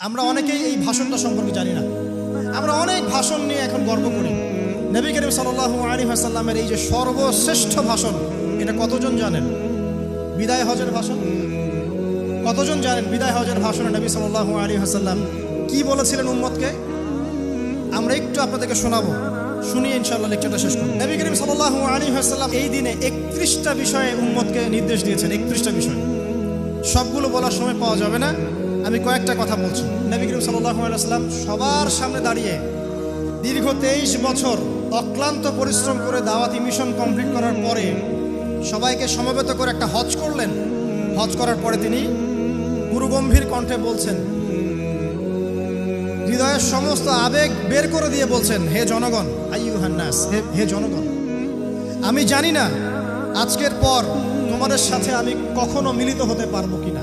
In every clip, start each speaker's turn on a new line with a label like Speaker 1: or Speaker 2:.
Speaker 1: আমরা অনেকেই এই ভাষণটা সম্পর্কে জানি না। আমরা অনেক ভাষণ নিয়ে এখন গর্ব করি। নবী করিম সাল্লাহ আলী এই যে সর্বশ্রেষ্ঠ ভাষণ, এটা কতজন জানেন? বিদায় হজের ভাষণ? কতজন জানেন বিদায় হজের ভাষণে নবী সাল্লাহ আলী হাসাল্লাম কি বলেছিলেন উম্মতকে? আমরা একটু আপনাদেরকে শোনাবো। শুনিয়ে ইনশাল্লাহ লেকচারটা শেষ করব। নবী করিম সাল্লাহ আলী এই দিনে একত্রিশটা বিষয়ে উম্মতকে নির্দেশ দিয়েছেন, একত্রিশটা বিষয়। সবগুলো বলার সময় পাওয়া যাবে না। আমি কয়েকটা কথা বলছি। নবী করিম সাল্লাহ সবার সামনে দাঁড়িয়ে দীর্ঘ তেইশ বছর অক্লান্ত পরিশ্রম করে দাওয়াতি মিশন কমপ্লিট করার পরে সবাইকে সমবেত করে একটা হজ করলেন। হজ করার পরে তিনি গুরুগম্ভীর কণ্ঠে বলছেন, হৃদয়ের সমস্ত আবেগ বের করে দিয়ে বলছেন, হে জনগণ আইয়ু হান্নাস হে হে জনগণ, আমি জানি না আজকের পর তোমাদের সাথে আমি কখনো মিলিত হতে পারব কিনা।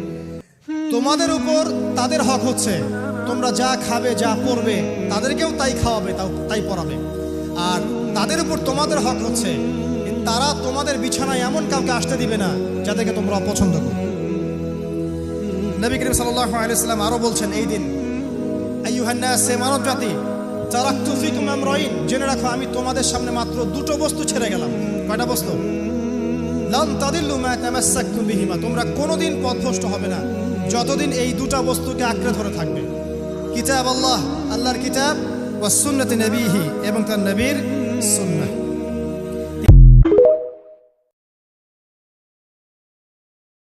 Speaker 1: তোমাদের উপর তাদের হক হচ্ছে। তোমরা যা খাবে, যা পরবে তাদেরকেও তাই খাওয়াবে তাই পরাবে আর তাদের উপর তোমাদের হক হচ্ছে। তারা তোমাদের বিছানায় এমন কাউকে আসতে দিবে না, যাদেরকে তোমরা অপছন্দ করো। নবী করিম সাল্লাহ আলাইসাল্লাম আরও বলছেন এই দিন আইয়ুহান্নাসে মানব জাতি তারাক্তু ফিকুম আমরাইন, জেনে রাখো, আমি তোমাদের সামনে মাত্র দুটো বস্তু ছেড়ে গেলাম। কয়টা বস্তু? লান তাদিল্লু তোমরা কোনোদিন পথভ্রষ্ট হবে না। যতদিন এই দুটা বস্তুকে আঁকড়ে ধরে থাকবে। কিতাব আল্লাহ, আল্লাহর কিতাব ও সুন্নতি নবীহি এবং তার নবীর সুন্নাহ।